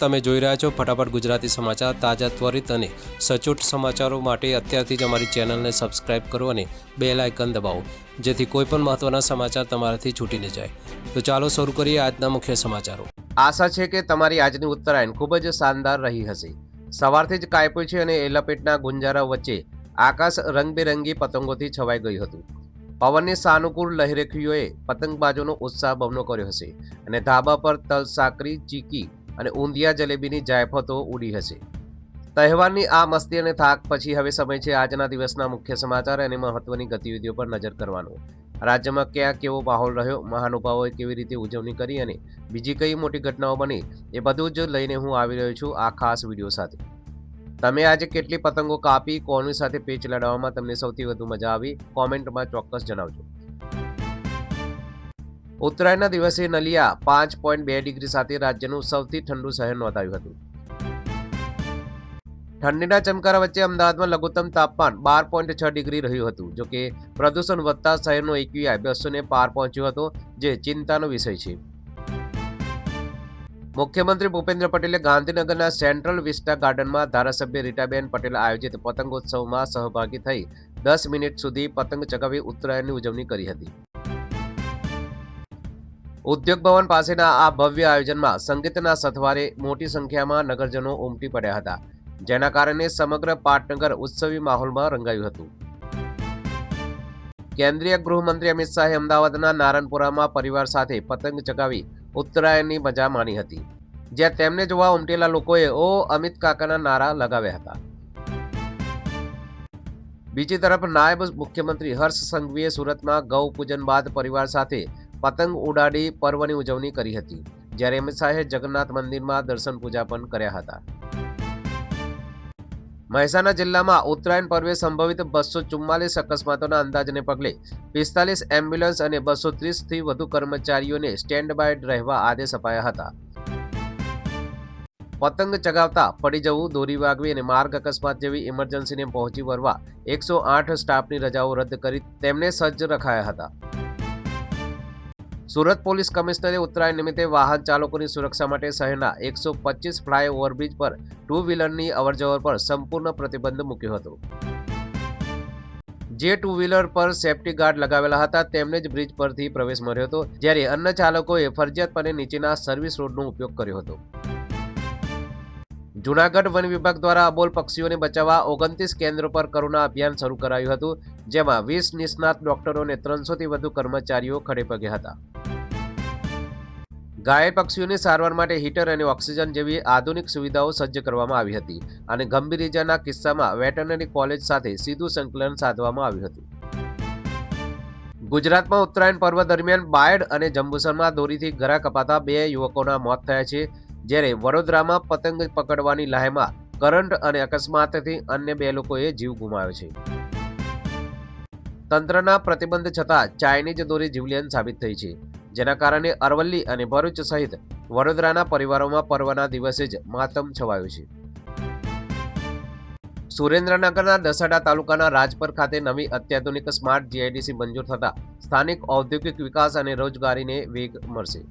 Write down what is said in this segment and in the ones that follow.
તમે જોઈ રહ્યા છો ફટાફટ ગુજરાતી સમાચાર તાજા ત્વરિત અને સચોટ સમાચારો માટે અત્યારથી જ અમારી ચેનલને સબસ્ક્રાઇબ કરો અને બે લાયકન દબાવો, જેથી કોઈપણ મહત્વના સમાચાર તમારાથી છૂટી ન જાય. તો ચાલો શરૂ કરીએ આજના મુખ્ય સમાચારો. આશા છે કે તમારી આજની ઉત્તરાયણ ખૂબ જ શાનદાર રહી હશે. સવારથી જ કાપ્યું છે અને એ લપેટના ગુંજારા વચ્ચે આકાશ રંગબેરંગી પતંગોથી છવાઈ ગયું હતું. પવનની સાનુકૂળ લહેરેખીઓએ પતંગબાજોનો ઉત્સાહ બમણો કર્યો હશે અને ધાબા પર તલ સાકરી ચીકી અને ઊંધિયા જલેબીની જાયફતો ઉડી હશે. તહેવારની આ મસ્તી અને થાક પછી હવે સમય છે આજના દિવસના મુખ્ય સમાચાર અને મહત્વની ગતિવિધિઓ પર નજર કરવાનો. રાજ્યમાં ક્યાં કેવો માહોલ રહ્યો, મહાનુભાવોએ કેવી રીતે ઉજવણી કરી અને બીજી કઈ મોટી ઘટનાઓ બની, એ બધું જ લઈને હું આવી રહ્યો છું આ ખાસ વીડિયો સાથે. તમે આજે કેટલી પતંગો કાપી, કોની સાથે પેચ લડાવવામાં તમને સૌથી વધુ મજા આવી, કોમેન્ટમાં ચોક્કસ જણાવજો. ઉત્તરાયણના દિવસે નલિયા પાંચ પોઈન્ટ બે ડિગ્રી સાથે રાજ્યનું સૌથી ઠંડુ શહેર નોંધાયું હતું. ઠંડીના ચમકારા વચ્ચે અમદાવાદમાં લઘુત્તમ તાપમાન બાર પોઈન્ટ છ ડિગ્રી રહ્યું હતું, જો કે પ્રદૂષણ વધતા શહેરનો એક્યુઆઈ બસો ને પાર પહોંચ્યો હતો, જે ચિંતાનો વિષય છે. મુખ્યમંત્રી ભૂપેન્દ્ર પટેલે ગાંધીનગરના સેન્ટ્રલ વિસ્ટા ગાર્ડનમાં ધારાસભ્ય રીટાબેન પટેલ આયોજિત પતંગોત્સવમાં સહભાગી થઈ દસ મિનિટ સુધી પતંગ ચગાવી ઉત્તરાયણની ઉજવણી કરી હતી. ઉદ્યોગ ભવન પાસેના આ ભવ્ય આયોજનમાં સંગીતના સથવારે મોટી સંખ્યામાં નગરજનો ઉમટી પડ્યા હતા, જેના કારણે સમગ્ર પાટનગર ઉત્સવી માહોલમાં રંગાયું હતું. કેન્દ્રીય ગૃહમંત્રી અમિત શાહે અમદાવાદના નારણપુરામાં પરિવાર સાથે પતંગ ચગાવી ઉત્તરાયણની મજા માણી હતી, જ્યાં તેમને જોવા ઉમટેલા લોકોએ ઓ અમિત કાકાના નારા લગાવ્યા હતા. બીજી તરફ નાયબ મુખ્યમંત્રી હર્ષ સંઘવીએ સુરતમાં ગૌ પૂજન બાદ પરિવાર સાથે પતંગ ઉડાડી પર્વની ઉજવણી કરી હતી, જ્યારે અમિત શાહે જગન્નાથ મંદિરમાં દર્શન પૂજા પણ કર્યા હતા. મહેસાણા જિલ્લામાં ઉત્તરાયણ પર્વે સંભવિત બસો ચુમ્માલીસ અકસ્માતોના અંદાજને પગલે પિસ્તાલીસ એમ્બ્યુલન્સ અને બસો ત્રીસથી વધુ કર્મચારીઓને સ્ટેન્ડ બાય રહેવા આદેશ અપાયા હતા. પતંગ ચગાવતા પડી જવું, દોરી વાગવી અને માર્ગ અકસ્માત જેવી ઇમરજન્સીને પહોંચી વળવા એકસો આઠ સ્ટાફની રજાઓ રદ કરી તેમને સજ્જ રખાયા હતા. સુરત પોલીસ કમિશનરે ઉત્તરાયણ નિમિત્તે વાહન ચાલકોની સુરક્ષા માટે શહેરના એકસો પચીસ ફ્લાય ઓવરબ્રિજ પર ટુ વ્હીલરની અવરજવર પર સંપૂર્ણ પ્રતિબંધ મૂક્યો હતો. જે ટુ વ્હીલર પર સેફટી ગાર્ડ લગાવેલા હતા, તેમને જ બ્રિજ પરથી પ્રવેશ મળ્યો હતો, જ્યારે અન્ય ચાલકોએ ફરજિયાતપણે નીચેના સર્વિસ રોડનો ઉપયોગ કર્યો હતો. જુનાગઢ વન વિભાગ દ્વારા અબોલ પક્ષીઓને બચાવવા ઓગણત્રીસ કેન્દ્રો પર કરુણા અભિયાન શરૂ કરાયું હતું, જેમાં વીસ નિષ્ણાત ડોક્ટરો અને ત્રણસોથી વધુ કર્મચારીઓ ખડે પગે હતા. ઘાયલ પક્ષીઓની સારવાર માટે હીટર અને ઓક્સિજન જેવી આધુનિક સુવિધાઓ સજ્જ કરવામાં આવી હતી અને ગંભીર ઇજાના કિસ્સામાં વેટરનરી કોલેજ સાથે સીધું સંકલન સાધવામાં આવ્યું હતું. ગુજરાતમાં ઉત્તરાયણ પર્વ દરમિયાન બાયડ અને જંબુસરમાં દોરીથી ગરા કપાતા બે યુવકોના મોત થયા છે, જ્યારે વડોદરામાં પતંગ પકડવાની લહેમાં કરંટ અને અકસ્માતથી અન્ય બે લોકોએ જીવ ગુમાવ્યો છે. તંત્રના પ્રતિબંધ છતાં ચાઇનીઝ દોરી જીવલેણ સાબિત થઈ છે. જેના કારણે અરવલ્લી અને ભરૂચ સહિત વડોદરાના પરિવારોમાં પર્વના દિવસે જ માતમ છવાયું છે. સુરેન્દ્રનગરના દસાડા તાલુકાના રાજપર ખાતે નવી અત્યાધુનિક સ્માર્ટ જીઆઈડીસી મંજૂર થતા સ્થાનિક ઔદ્યોગિક વિકાસ અને રોજગારીને વેગ મળશે.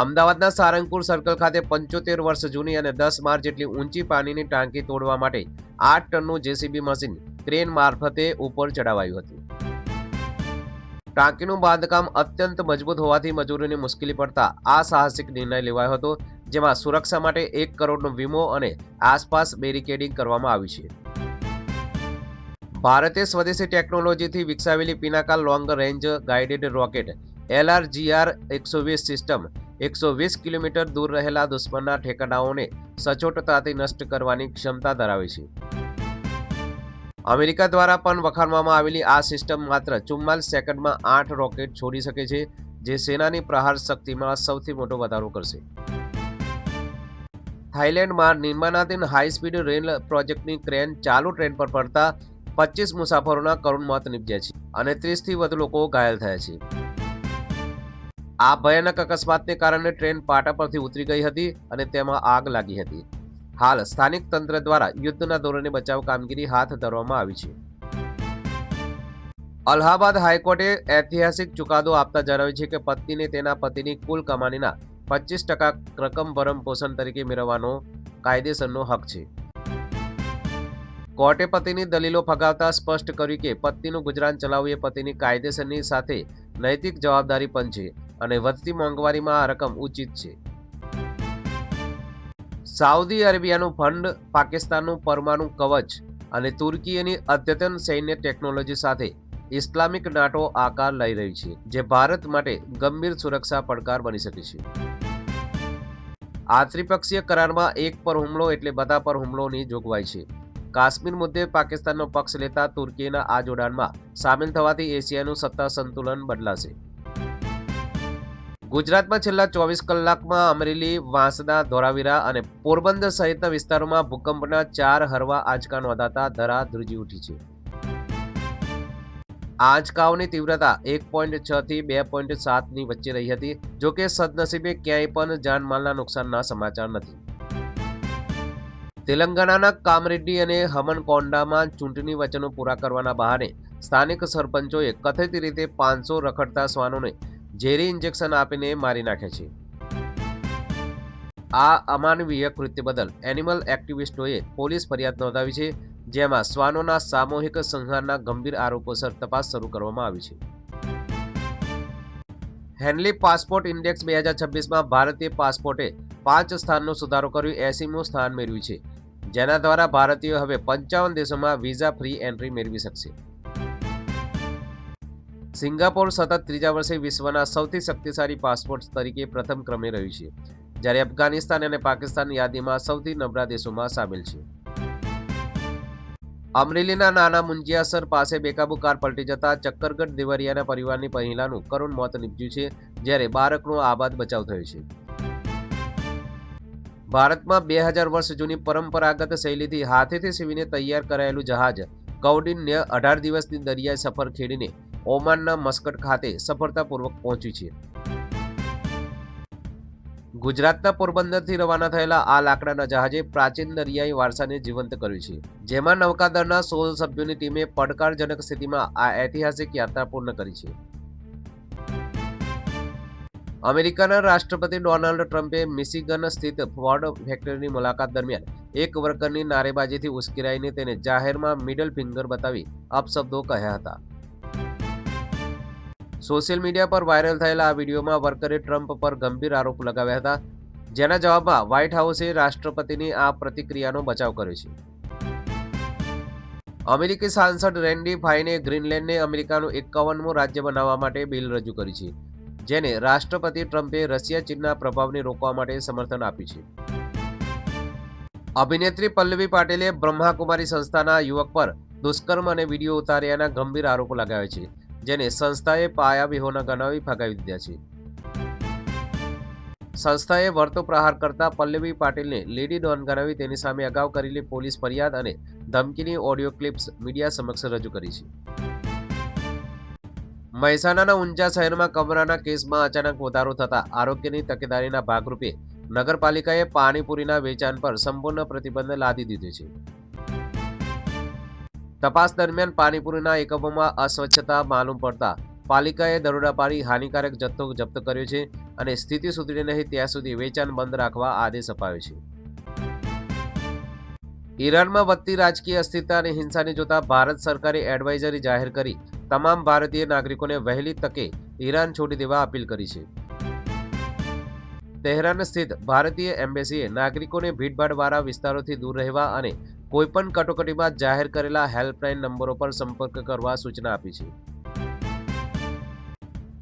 અમદાવાદના સારંગપુર સર્કલ ખાતે પંચોતેર વર્ષ જૂની અને દસ માર જેટલી ઊંચી પાણીની ટાંકી તોડવા માટે આઠ ટનનું જેસીબી મશીન ક્રેન મારફતે ઉપર ચડાવાયું હતું. ટાંકીનું બાંધકામ અત્યંત મજબૂત હોવાથી મજૂરોની મુશ્કેલી પડતા આ સાહસિક નિર્ણય લેવાયો હતો, જેમાં સુરક્ષા માટે એક કરોડનો વીમો અને આસપાસ બેરિકેડિંગ કરવામાં આવી છે. ભારતે સ્વદેશી ટેકનોલોજીથી વિકસાવેલી Pinaka long range guided rocket, LRGR એકસો વીસ સિસ્ટમ, એકસો વીસ કિલોમીટર દૂર રહેલા દુશ્મનના ઠેકાણાઓને સચોટતાથી નષ્ટ કરવાની ક્ષમતા ધરાવે છે. અમેરિકા દ્વારા પણ વખાણવામાં આવેલી આ સિસ્ટમ માત્ર ચુમ્માલીસ સેકન્ડમાં આઠ રોકેટ છોડી શકે છે, જે સેનાની પ્રહાર શક્તિમાં સૌથી મોટો વધારો કરશે. થાઇલેન્ડમાં નિર્માણાધીન હાઈ સ્પીડ રેલ પ્રોજેક્ટની ક્રેન ચાલુ ટ્રેન પર પડતા પચીસ મુસાફરોના કરુણ મોત નીપજ્યા છે અને ત્રીસથી વધુ લોકો ઘાયલ થયા છે. આ ભયાનક અકસ્માતને કારણે ટ્રેન પાટા પરથી ઉતરી ગઈ હતી અને તેમાં આગ લાગી હતી. હાલ સ્થાનિક તંત્ર દ્વારા યુદ્ધના ધોરણે બચાવ કામગીરી હાથ ધરવામાં આવી છે. અલ્હાબાદ હાઈકોર્ટે ઐતિહાસિક ચુકાદો આપતા જણાવ્યું છે કે પત્નીને તેના પતિની કુલ કમાણીના પચીસ ટકા રકમ ભરમ પોષણ તરીકે મેળવવાનો કાયદેસરનો હક છે. કોર્ટે પતિની દલીલો ફગાવતા સ્પષ્ટ કર્યું કે પત્નીનું ગુજરાન ચલાવવું એ પતિની કાયદેસરની સાથે નૈતિક જવાબદારી પણ છે અને વધતી મોંઘવારીમાં આ રકમ ઉચિત છે. સાઉદી અરેબિયાનું ફંડ પાકિસ્તાનનું પરમાણુ કવચ અને તુર્કીની અદ્યતન સૈન્ય ટેકનોલોજી સાથે ઇસ્લામિક નાટો આકાર લઈ રહી છે, જે ભારત માટે ગંભીર સુરક્ષા પડકાર બની શકે છે. આ ત્રિપક્ષીય કરારમાં એક પર હુમલો એટલે બધા પર હુમલોની જોગવાઈ છે. કાશ્મીર મુદ્દે પાકિસ્તાનનો પક્ષ લેતા તુર્કીના આ જોડાણમાં સામેલ થવાથી એશિયાનું સત્તા સંતુલન બદલાશે. ગુજરાતમાં છેલ્લા ચોવીસ કલાકમાં અમરેલી, વાંસદા, ધોરાવીરા અને પોરબંદર સહિતના વિસ્તારોમાં ભૂકંપના ચાર હરવા આંચકા નોંધાતા ધરા ધ્રુજી ઉઠી છે. આંચકાઓની તીવ્રતા એક પોઈન્ટ છ થી બે પોઈન્ટ સાતની વચ્ચે રહી હતી, જો કે સદનસીબે ક્યાંય પણ જાનમાલના નુકસાનના સમાચાર નથી. તેલંગાણાના કામરેડ્ડી અને હમનકોંડામાં ચૂંટણી વચનો પૂરા કરવાના બહાને સ્થાનિક સરપંચોએ કથિત રીતે પાંચસો રખડતા શ્વાનોને ઝેરી ઇન્જેક્શન આપીને મારી નાખે છે. આ અમાનવીય કૃત્ય બદલ એનિમલ એક્ટિવિસ્ટોએ પોલીસ ફરિયાદ નોંધાવી છે, જેમાં શ્વાનોના સામૂહિક સંહારના ગંભીર આરોપોસર તપાસ શરૂ કરવામાં આવી છે. હેનલી પાસપોર્ટ ઇન્ડેક્સ બે હજાર છવ્વીસમાં ભારતીય પાસપોર્ટે પાંચ સ્થાનનો સુધારો કર્યું, એસીમું સ્થાન મેળવ્યું છે. જેના દ્વારા ભારતીયો હવે પંચાવન દેશોમાં વિઝા ફ્રી એન્ટ્રી મેળવી શકશે. સિંગાપોર સતત ત્રીજા વર્ષે વિશ્વના સૌથી શક્તિશાળી પાસપોર્ટ તરીકે પ્રથમ ક્રમે રહ્યું છે, જ્યારે અફઘાનિસ્તાન અને પાકિસ્તાન યાદીમાં સૌથી નબળા દેશોમાં સામેલ છે. અમરેલીના નાના મુંજિયાસર પાસે બેકાબુ કાર પલટી જતા ચક્કરગઢ દેવરિયાના પરિવારની મહિલાનું કરુણ મોત નીપજ્યું છે, જ્યારે બાળકનો આબાદ બચાવ થયો છે. ભારતમાં બે હજાર વર્ષ જૂની પરંપરાગત શૈલીથી હાથેથી સીવીને તૈયાર કરાયેલું જહાજ કૌડિન્ય અઢાર દિવસની દરિયાઈ સફર ખેડીને ઓમાનના મસ્કટ ખાતે સફળતાપૂર્વક પહોંચી છે. ગુજરાતના પોરબંદરથી રવાના થયેલા આ લાકડાના જહાજે પ્રાચીન દરિયાઈ વારસાને જીવંત કર્યું છે. જેમાં નૌકાદળના સોળ સભ્યોની ટીમે પડકારજનક સ્થિતિમાં આ ઐતિહાસિક યાત્રા પૂર્ણ કરી છે. અમેરિકાના રાષ્ટ્રપતિ ડોનાલ્ડ ટ્રમ્પે મિશિગન સ્થિત ફોર્ડ ફેક્ટરીની મુલાકાત દરમિયાન એક વર્કરની નારેબાજીથી ઉશ્કેરાઈને તેને જાહેરમાં મિડલ ફિંગર બતાવી અપશબ્દો કહ્યા હતા. સોશિયલ મીડિયા પર વાયરલ થયેલા આ વિડીયોમાં વર્કરે ટ્રમ્પ પર ગંભીર આરોપ લગાવ્યા હતા, જેના જવાબમાં વ્હાઇટ હાઉસે રાષ્ટ્રપતિની આ પ્રતિક્રિયાનો બચાવ કર્યો છે. અમેરિકી સાંસદ રેન્ડી ફાઈને ગ્રીનલેન્ડને અમેરિકાનું એકાવનમું રાજ્ય બનાવવા માટે બિલ રજૂ કરી છે, જેને રાષ્ટ્રપતિ ટ્રમ્પે રશિયા ચીનના પ્રભાવને રોકવા માટે સમર્થન આપ્યું છે. અભિનેત્રી પલ્લવી પાટીલે બ્રહ્માકુમારી સંસ્થાના યુવક પર દુષ્કર્મ અને વીડિયો ઉતાર્યાના ગંભીર આરોપો લગાવ્યા છે જેને સંસ્થાએ પાયા વિહોણા ગણાવી ફગાવી દીધા છે. સંસ્થાએ વળતો પ્રહાર કરતા પલ્લવી પાટીલને લેડી ડોન ગણાવી તેની સામે અગાઉ કરેલી પોલીસ ફરિયાદ અને ધમકીની ઓડિયો ક્લિપ્સ મીડિયા સમક્ષ રજૂ કરી છે. મહેસાણાના ઊંઝા શહેરમાં કમરાના કેસમાં અચાનક વધારો થતા આરોગ્યની તકેદારીના ભાગરૂપે નગરપાલિકાએ પાણીપુરીના વેચાણ પર સંપૂર્ણ પ્રતિબંધ લાદી દીધો છે. તપાસ દરમિયાન પાણીપુરીના એકમોમાં અસ્વચ્છતા માલુમ પડતા પાલિકાએ દરોડા પાડી હાનિકારક જથ્થો જપ્ત કર્યો છે અને સ્થિતિ સુધરે નહીં ત્યાં સુધી વેચાણ બંધ રાખવા આદેશ અપાયો છે. ઈરાનમાં વધતી રાજકીય અસ્થિરતા અને હિંસાને જોતા ભારત સરકારે એડવાઇઝરી જાહેર કરી તમામ ભારતીય નાગરિકોને વહેલી તકે ઈરાન છોડી દેવા અપીલ કરી છે. તહેરાન સ્થિત ભારતીય એમ્બેસીએ નાગરિકોને ભીડભાડવાળા વિસ્તારોથી દૂર રહેવા અને કોઈપણ કટોકટીમાં જાહેર કરેલા હેલ્પલાઇન નંબરો પર સંપર્ક કરવા સૂચના આપી છે.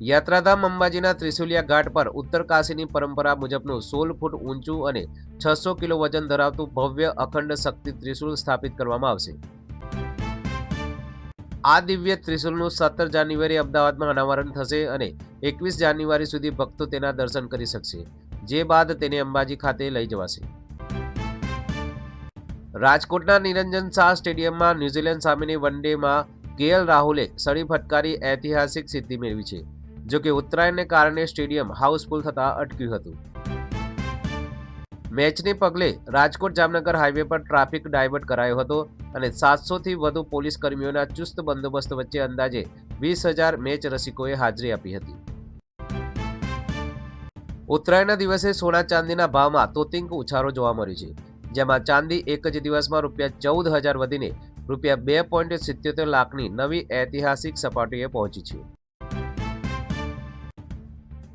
યાત્રાધામ અંબાજીના ત્રિશુલિયા ઘાટ પર ઉત્તર કાશીની પરંપરા મુજબનું સોળ ફૂટ ઊંચું અને છસો કિલો વજન ધરાવતું ભવ્ય અખંડ શક્તિ ત્રિશુલ સ્થાપિત કરવામાં આવશે. આ દિવ્ય ત્રિશુલનું સત્તર જાન્યુઆરી અમદાવાદમાં અનાવરણ થશે અને એકવીસ જાન્યુઆરી સુધી ભક્તો તેના દર્શન કરી શકશે, જે બાદ તેને અંબાજી ખાતે લઈ જવાશે. રાજકોટના નિરંજન શાહ સ્ટેડિયમમાં ન્યૂઝીલેન્ડ સામેની વન ડેમાં કેએલ રાહુલે સળી ફટકારી ઐતિહાસિક સિદ્ધિ મેળવી છે, જો કે ઉત્તરાયણને કારણે સ્ટેડિયમ હાઉસફુલ થતા અટક્યું હતું. મેચને પગલે રાજકોટ જામનગર હાઈવે પર ટ્રાફિક ડાયવર્ટ કરાયો હતો અને સાતસોથી વધુ પોલીસ કર્મીઓના ચુસ્ત બંદોબસ્ત વચ્ચે અંદાજે વીસ હજાર મેચ રસિકોએ હાજરી આપી હતી. ઉત્તરાયણના દિવસે સોના ચાંદીના ભાવમાં તોતિંક ઉછાળો જોવા મળ્યો છે. જેમાં ચાંદી એક જ દિવસમાં રૂપિયા ચૌદ હજાર વધીને રૂપિયા બે પોઈન્ટ સિત્યોતેર લાખની નવી ઐતિહાસિક સપાટીએ પહોંચી છે.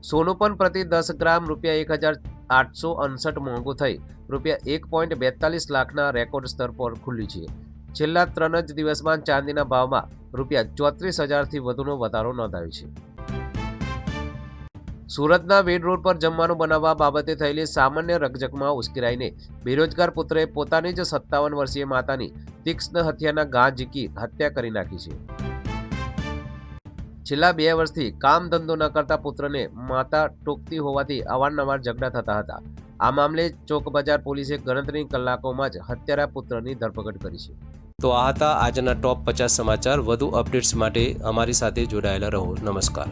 સોનું પણ પ્રતિ દસ ગ્રામ રૂપિયા એક હજાર આઠસો અડસઠ મોંઘું થઈ રૂપિયા એક પોઈન્ટ બેતાલીસ લાખના રેકોર્ડ સ્તર પર ખુલ્યું છે. છેલ્લા ત્રણ જ દિવસમાં ચાંદીના ભાવમાં રૂપિયા ચોત્રીસ હજારથી વધુનો વધારો નોંધાયો છે. સુરતના વેડ રોડ પર જમવાનું બનાવવા બાબતે થયેલી સામાન્ય રકઝકમાં ઉશ્કેરાઈને બેરોજગાર પુત્રએ પોતાની જ સત્તાવન વર્ષીય માતાની તીક્ષ્ણ હત્યાના ઘા ઝીકી હત્યા કરી નાખી છે. છેલ્લા બે વર્ષથી કામ ધંધો ન કરતા પુત્રને માતા ટોકતી હોવાથી અવારનવાર ઝઘડા થતા હતા. આ મામલે ચોક બજાર પોલીસે ગણતરી કલાકોમાં જ હત્યારા પુત્રની ધરપકડ કરી છે. તો આ હતા આજના ટોપ પચાસ સમાચાર. વધુ અપડેટ્સ માટે અમારી સાથે જોડાયેલા રહો. નમસ્કાર.